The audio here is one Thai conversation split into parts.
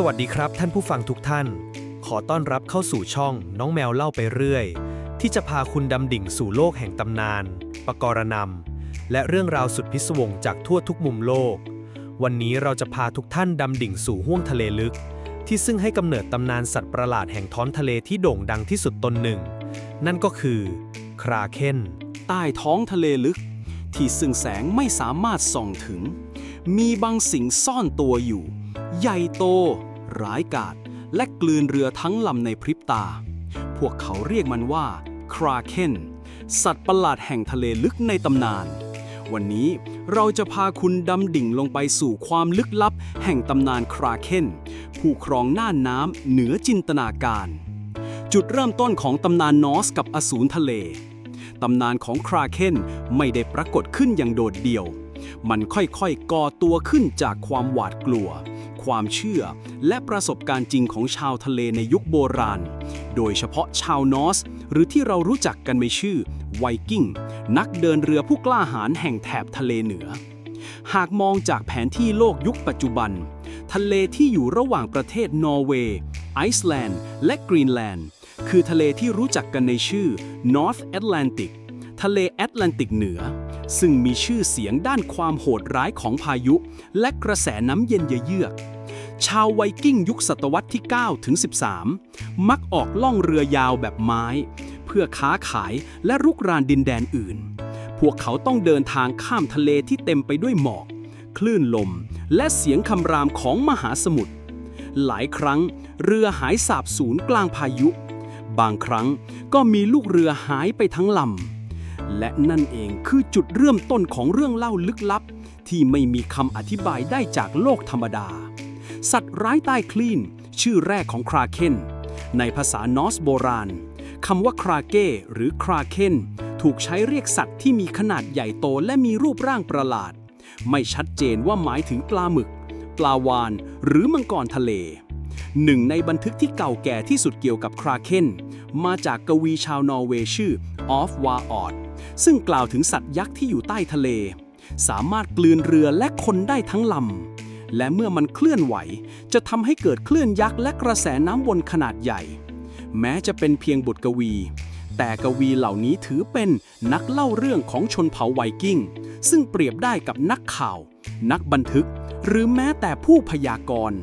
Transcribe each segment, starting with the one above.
สวัสดีครับท่านผู้ฟังทุกท่าน ขอต้อนรับเข้าสู่ช่องน้องแมวเล่าไปเรื่อย ที่จะพาคุณดำดิ่งสู่โลกแห่งตำนาน ปกรณำและเรื่องราวสุดพิศวงจากทั่วทุกมุมโลก วันนี้เราจะพาทุกท่านดำดิ่งสู่ห้วงทะเลลึก ที่ซึ่งให้กำเนิดตำนานสัตว์ประหลาดแห่งท้องทะเลที่โด่งดังที่สุดตนหนึ่ง นั่นก็คือคราเคนใต้ท้องทะเลลึก ที่ซึ่งแสงไม่สามารถส่องถึง มีบางสิ่งซ่อนตัวอยู่ ใหญ่โต ร้ายกาจและกลืนเรือทั้งลำในพริบตา พวกเขาเรียกมันว่าคราเคนสัตว์ประหลาดแห่งทะเลลึกในตำนาน วันนี้เราจะพาคุณดำดิ่งลงไปสู่ความลึกลับ แห่งตำนานคราเคนผู้ครองน่านน้ำเหนือจินตนาการ จุดเริ่มต้นของตำนานนอสกับอสูรทะเล ตำนานของคราเคนไม่ได้ปรากฏขึ้นอย่างโดดเดี่ยว มันค่อยๆก่อตัวขึ้นจากความหวาดกลัว ความเชื่อ และประสบการณ์จริงของชาวทะเลในยุคโบราณ โดยเฉพาะชาวนอส หรือที่เรารู้จักกันในชื่อไวกิ้ง นักเดินเรือผู้กล้าหาญแห่งแถบทะเลเหนือ หากมองจากแผนที่โลกยุคปัจจุบัน ทะเลที่อยู่ระหว่างประเทศนอร์เวย์ ไอซ์แลนด์ และกรีนแลนด์ คือทะเลที่รู้จักกันในชื่อ North Atlantic ทะเลแอตแลนติกเหนือ ซึ่งมีชื่อเสียงด้านความโหดร้ายของพายุ และกระแสน้ำเย็นเยือก ชาวไวกิ้งยุคศตวรรษที่ 9 ถึง 13 มักออกล่องเรือยาวแบบไม้ เพื่อค้าขายและรุกรานดินแดนอื่น พวกเขาต้องเดินทางข้ามทะเลที่เต็มไปด้วยหมอก คลื่นลม และเสียงคำรามของมหาสมุทรหลายครั้งเรือหายสาบสูญกลางพายุ บางครั้งก็มีลูกเรือหายไปทั้งลำ และนั่นเองคือจุดเริ่มต้นของเรื่องเล่าลึกลับ ที่ไม่มีคำอธิบายได้จากโลกธรรมดา สัตว์ร้ายใต้คลีน ชื่อแรกของคราเคน ในภาษานอสโบราณคำว่าคราเก้หรือคราเคนถูกใช้เรียกสัตว์ที่มีขนาดใหญ่โตและมีรูปร่างประหลาด ไม่ชัดเจนว่าหมายถึงปลาหมึก ปลาวาน หรือมังกรทะเล หนึ่งในบันทึกที่เก่าแก่ที่สุดเกี่ยวกับคราเคนมาจากกวีชาวนอร์เวย์ชื่อออฟวาออดซึ่งกล่าวถึงสัตว์ยักษ์ที่อยู่ใต้ทะเล สามารถกลืนเรือและคนได้ทั้งลำ และเมื่อมันเคลื่อนไหว จะทำให้เกิดคลื่นยักษ์และกระแสน้ำวนขนาดใหญ่ แม้จะเป็นเพียงบทกวี แต่กวีเหล่านี้ถือเป็นนักเล่าเรื่องของชนเผ่าไวกิ้ง ซึ่งเปรียบได้กับนักข่าว นักบันทึก หรือแม้แต่ผู้พยากรณ์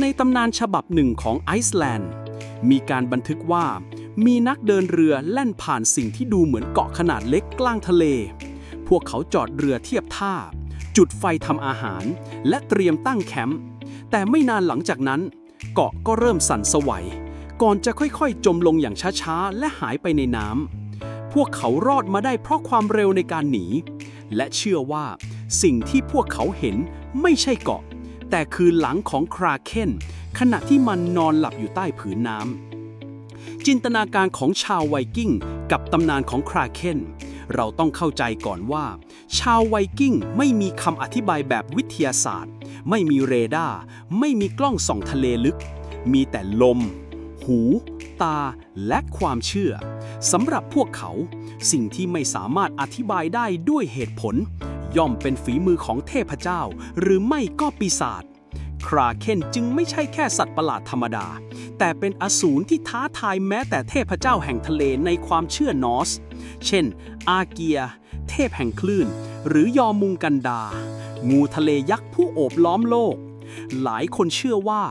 ในตำนานฉบับหนึ่งของไอซ์แลนด์ มีการบันทึกว่า มีนักเดินเรือแล่นผ่านสิ่งที่ดูเหมือนเกาะขนาดเล็กกลางทะเล พวกเขาจอดเรือเทียบท่า จุดไฟทำอาหาร และเตรียมตั้งแคมป์แต่ไม่นานหลังจากนั้น เกาะก็เริ่มสั่นสวัย ก่อนจะค่อยๆ จมลงอย่างช้าๆ และหายไปในน้ำพวกเขารอดมาได้เพราะความเร็วในการหนี และเชื่อว่า สิ่งที่พวกเขาเห็นไม่ใช่เกาะ แต่คือหลังของคราเคนขณะที่มันนอนหลับอยู่ใต้ผืนน้ำจินตนาการของชาวไวกิ้งกับตำนานของคราเคน เราต้องเข้าใจก่อนว่า ชาวไวกิ้งไม่มีคำอธิบายแบบวิทยาศาสตร์ ไม่มีเรดาร์ ไม่มีกล้องส่องทะเลลึก มีแต่ลม หู ตา และความเชื่อ สำหรับพวกเขา สิ่งที่ไม่สามารถอธิบายได้ด้วยเหตุผล ย่อมเป็นฝีมือของเทพเจ้า หรือไม่ก็ปีศาจ คราเคนจึงไม่ใช่แค่สัตว์ประหลาดธรรมดา แต่เป็นอสูรที่ท้าทายแม้แต่เทพเจ้าแห่งทะเลในความเชื่อนอส เช่น อาเกีย เทพแห่งคลื่น หรือยอมุงกันดา งูทะเลยักษ์ผู้โอบล้อมโลก หลายคนเชื่อว่า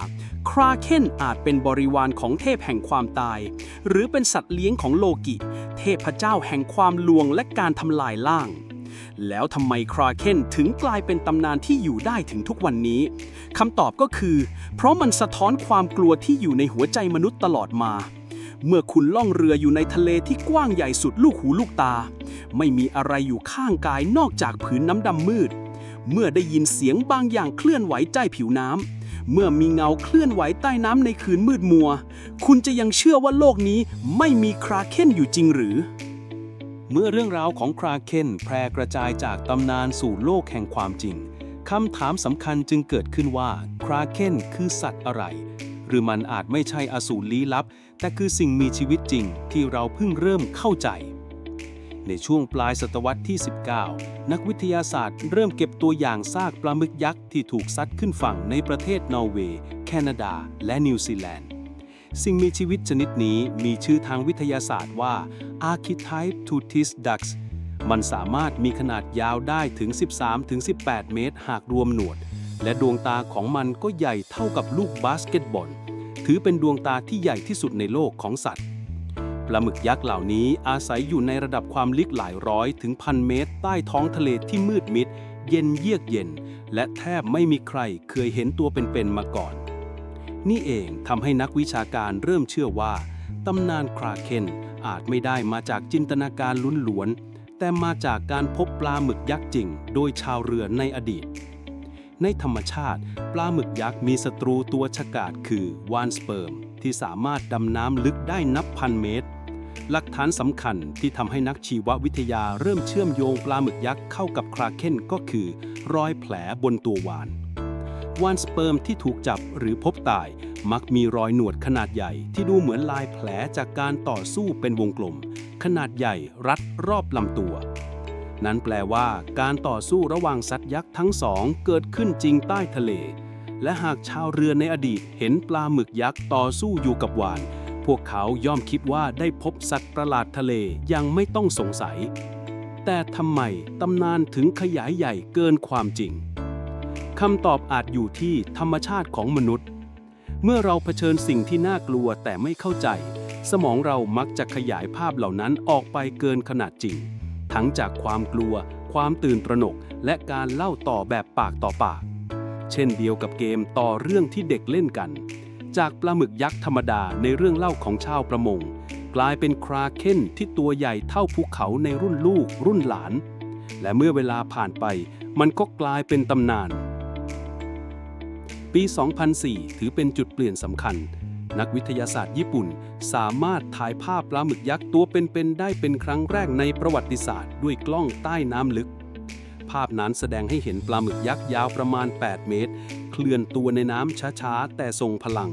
คราเคนอาจเป็นบริวารของเทพแห่งความตาย หรือเป็นสัตว์เลี้ยงของโลกิ เทพเจ้าแห่งความลวงและการทำลายล่าง แล้วทำไมคราเคนถึงกลายเป็นตำนานที่อยู่ได้ถึงทุกวันนี้คำตอบก็คือ เพราะมันสะท้อนความกลัวที่อยู่ในหัวใจมนุษย์ตลอดมา เมื่อคุณล่องเรืออยู่ในทะเลที่กว้างใหญ่สุดลูกหูลูกตา ไม่มีอะไรอยู่ข้างกายนอกจากผืนน้ำดำมืด เมื่อได้ยินเสียงบางอย่างเคลื่อนไหวใต้ผิวน้ำเมื่อมีเงาเคลื่อนไหวใต้น้ำในคืนมืดมัว คุณจะยังเชื่อว่าโลกนี้ไม่มีคราเคนอยู่จริงหรือ เมื่อเรื่องราวของคราเคนแพร่กระจายจากตำนานสู่โลกแห่งความจริงคำถามสำคัญจึงเกิดขึ้นว่าคราเคนคือสัตว์อะไร หรือมันอาจไม่ใช่อสูรลี้ลับ แต่คือสิ่งมีชีวิตจริงที่เราเพิ่งเริ่มเข้าใจ ในช่วงปลายศตวรรษที่ 19 นักวิทยาศาสตร์เริ่มเก็บตัวอย่างซากปลาหมึกยักษ์ที่ถูกซัดขึ้นฝั่งในประเทศนอร์เวย์ แคนาดา และนิวซีแลนด์ สิ่งมีชีวิตชนิดนี้มีชื่อทางวิทยาศาสตร์ว่า Archetype Tutis Dux มันสามารถมีขนาดยาวได้ถึง 13-18 เมตร หากรวมหนวด และดวงตาของมันก็ใหญ่เท่ากับลูกบาสเกตบอล ถือเป็นดวงตาที่ใหญ่ที่สุดในโลกของสัตว์ ปลาหมึกยักษ์เหล่านี้อาศัยอยู่ในระดับความลึกหลายร้อยถึงพันเมตร ใต้ท้องทะเลที่มืดมิด เย็นเยือกเย็น และแทบไม่มีใครเคยเห็นตัวเป็นๆมาก่อน นี่เองทำให้นักวิชาการเริ่มเชื่อว่าตำนานคราเคนอาจไม่ได้มาจากจินตนาการล้วนๆแต่มาจากการพบปลาหมึกยักษ์จริง โดยชาวเรือในอดีต ในธรรมชาติ ปลาหมึกยักษ์มีศัตรูตัวฉกาจคือวานสเปิร์ม ที่สามารถดำน้ำลึกได้นับพันเมตร หลักฐานสำคัญที่ทำให้นักชีววิทยาเริ่มเชื่อมโยงปลาหมึกยักษ์เข้ากับคราเคนก็คือ รอยแผลบนตัววาน วานสเปิร์มที่ถูกจับหรือพบตาย มักมีรอยหนวดขนาดใหญ่ที่ดูเหมือนลายแผลจากการต่อสู้เป็นวงกลม ขนาดใหญ่รัดรอบลำตัว นั้นแปลว่า การต่อสู้ระหว่างสัตว์ยักษ์ทั้งสองเกิดขึ้นจริงใต้ทะเล และหากชาวเรือในอดีตเห็นปลาหมึกยักษ์ต่อสู้อยู่กับวาน พวกเขาย่อมคิดว่าได้พบสัตว์ประหลาดทะเลยังไม่ต้องสงสัย แต่ทำไมตำนานถึงขยายใหญ่เกินความจริง คำตอบอาจอยู่ที่ธรรมชาติของมนุษย์ เมื่อเราเผชิญสิ่งที่น่ากลัวแต่ไม่เข้าใจ สมองเรามักจะขยายภาพเหล่านั้นออกไปเกินขนาดจริง ทั้งจากความกลัว ความตื่นตระหนก และการเล่าต่อแบบปากต่อปาก เช่นเดียวกับเกมต่อเรื่องที่เด็กเล่นกัน จากปลาหมึกยักษ์ธรรมดาในเรื่องเล่าของชาวประมง กลายเป็นคราเคนที่ตัวใหญ่เท่าภูเขาในรุ่นลูก รุ่นหลาน และเมื่อเวลาผ่านไป มันก็กลายเป็นตำนาน ปี 2004 ถือเป็นจุดเปลี่ยนสำคัญ นักวิทยาศาสตร์ญี่ปุ่น สามารถถ่ายภาพปลาหมึกยักษ์ตัวเป็นๆได้เป็นครั้งแรกในประวัติศาสตร์ ด้วยกล้องใต้น้ำลึก ภาพนั้นแสดงให้เห็นปลาหมึกยักษ์ยาวประมาณ 8 เมตร เคลื่อนตัวในน้ำช้าๆ แต่ทรงพลัง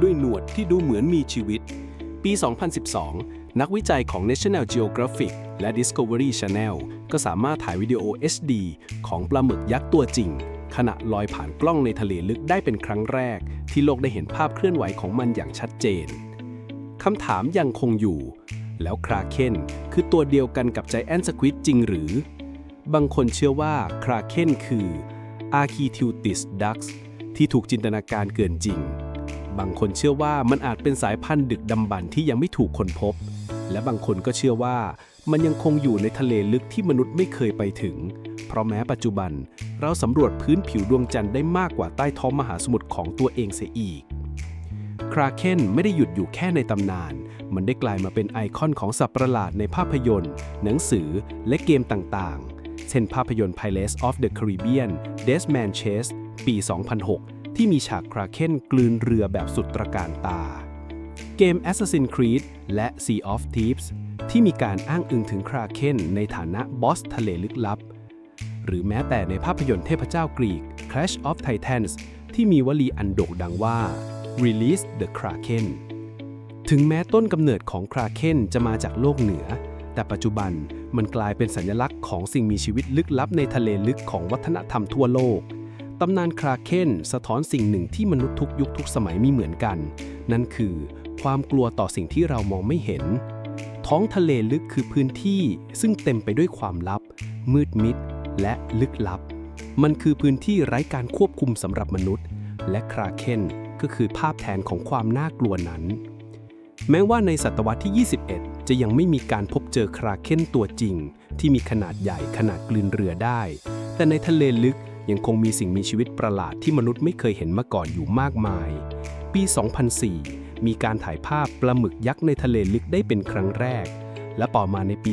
ด้วยหนวดที่ดูเหมือนมีชีวิต ปี 2012 นักวิจัยของ National Geographic และ Discovery Channel ก็สามารถถ่ายวิดีโอ HD ของปลาหมึกยักษ์ตัวจริง ขณะลอยผ่านกล้องในทะเลลึกได้เป็นครั้งแรก ที่โลกได้เห็นภาพเคลื่อนไหวของมันอย่างชัดเจนคำถามยังคงอยู่ แล้วคราเคนคือตัวเดียวกันกับไจแอนสควิดจริงหรือ บางคนเชื่อว่าคราเคนคือ Architeutis dux ที่ถูกจินตนาการเกินจริง บางคนเชื่อว่ามันอาจเป็นสายพันธุ์ดึกดำบรรที่ยังไม่ถูกค้นพบ และบางคนก็เชื่อว่ามันยังคงอยู่ในทะเลลึกที่มนุษย์ไม่เคยไปถึง เพราะแม้ปัจจุบัน เราสำรวจพื้นผิวดวงจันทร์ได้มากกว่าใต้ท้องมหาสมุทรของตัวเองเสียอีก คราเคนไม่ได้หยุดอยู่แค่ในตำนาน มันได้กลายมาเป็นไอคอนของสัตว์ประหลาดในภาพยนตร์ หนังสือและเกมต่างๆ เช่นภาพยนตร์ Pirates of the Caribbean Desmond Chase ปี 2006 ที่มีฉากคราเคนกลืนเรือแบบสุดตระการตา เกม Assassin's Creed และ Sea of Thieves ที่มีการอ้างอิงถึงคราเคนในฐานะบอสทะเลลึกลับ หรือแม้แต่ในภาพยนตร์เทพเจ้ากรีก Clash of Titans ที่มีวลีอันโด่งดังว่า Release the Kraken ถึงแม้ต้นกำเนิดของคราเคนจะมาจากโลกเหนือ แต่ปัจจุบันมันกลายเป็นสัญลักษณ์ของสิ่งมีชีวิตลึกลับในทะเลลึกของวัฒนธรรมทั่วโลก ตำนานคราเคนสะท้อนสิ่งหนึ่งที่มนุษย์ทุกยุคทุกสมัยมีเหมือนกัน นั่นคือ ความกลัวต่อสิ่งที่เรามองไม่เห็น ท้องทะเลลึกคือพื้นที่ซึ่งเต็มไปด้วยความลับ มืดมิด และลึกลับ มันคือพื้นที่ไร้การควบคุมสำหรับมนุษย์ และคราเคนก็คือภาพแทนของความน่ากลัวนั้น แม้ว่าในศตวรรษที่ 21 จะยังไม่มีการพบเจอคราเคนตัวจริง ที่มีขนาดใหญ่ขนาดกลืนเรือได้ แต่ในทะเลลึกยังคงมีสิ่งมีชีวิตประหลาดที่มนุษย์ไม่เคยเห็นมาก่อนอยู่มากมาย ปี 2004 มีการถ่ายภาพปลาหมึกยักษ์ในทะเลลึกได้เป็นครั้งแรก และต่อมาในปี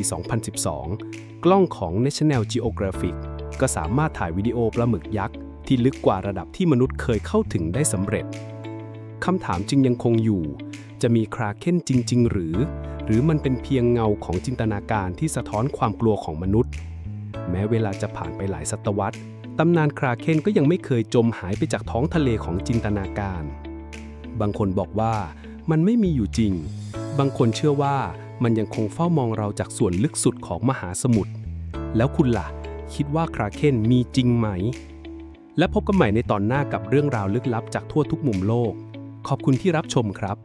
2012 กล้องของ National Geographic ก็สามารถถ่ายวิดีโอปลาหมึกยักษ์ ที่ลึกกว่าระดับที่มนุษย์เคยเข้าถึงได้สำเร็จ คำถามจึงยังคงอยู่ จะมีคราเคนจริง ๆ หรือ หรือมันเป็นเพียงเงาของจินตนาการที่สะท้อนความกลัวของมนุษย์ แม้เวลาจะผ่านไปหลายศตวรรษตำนานคราเคนก็ยังไม่เคยจมหายไปจากท้องทะเลของจินตนาการ บางคนบอกว่ามันไม่มีอยู่จริง บางคนเชื่อว่า มันยังคงเฝ้ามองเราจากส่วนลึกสุดของมหาสมุทร แล้วคุณล่ะ คิดว่าคราเคนมีจริงไหม และพบกันใหม่ในตอนหน้ากับเรื่องราวลึกลับจากทั่วทุกมุมโลก ขอบคุณที่รับชมครับ